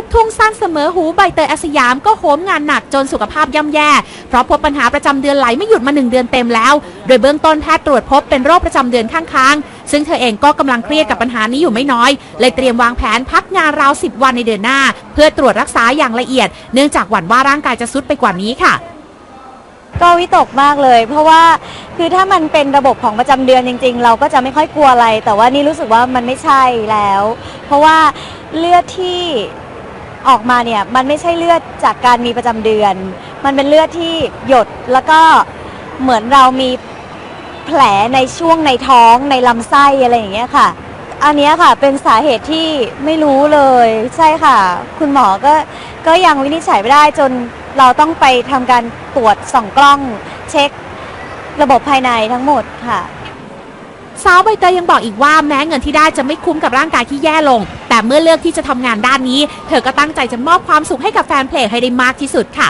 ลูกทุ่งสั้นเสมอหูใบเตยอาสยามก็โหมงานหนักจนสุขภาพย่ำแย่ เพราะพบปัญหาประจำเดือนไหลไม่หยุดมาหนึ่งเดือนเต็มแล้ว โดยเบื้องต้นแพทย์ตรวจพบเป็นโรคประจำเดือนข้างค้างซึ่งเธอเองก็กำลังเครียดกับปัญหานี้อยู่ไม่น้อย เลยเตรียมวางแผนพักงานราว10วันในเดือนหน้า เพื่อตรวจรักษาอย่างละเอียด เนื่องจากหวั่นว่าร่างกายจะซุดไปกว่านี้ค่ะ ก็วิตกมากเลย เพราะว่าคือถ้ามันเป็นระบบของประจำเดือนจริง ๆ เราก็จะไม่ค่อยกลัวอะไร แต่ว่านี่รู้สึกว่ามันไม่ใช่แล้ว เพราะว่าเลือดที่ ออกมาเนี่ยมันไม่ใช่เลือดจากการมีประจำเดือน มันเป็นเลือดที่หยดแล้วก็เหมือนเรามีแผลในช่วงในท้องในลำไส้อะไรอย่างเงี้ยค่ะ อันเนี้ยค่ะเป็นสาเหตุที่ไม่รู้เลย ใช่ค่ะ คุณหมอก็ก็ยังวินิจฉัยไม่ได้จนเราต้องไปทำการตรวจส่องกล้องเช็คระบบภายในทั้งหมดค่ะ สาวใบเตยยังบอกอีกว่าแม้เงินที่ได้จะไม่คุ้มกับร่างกายที่แย่ลง แต่เมื่อเลือกที่จะทำงานด้านนี้ เธอก็ตั้งใจจะมอบความสุขให้กับแฟนเพลงให้ได้มากที่สุดค่ะ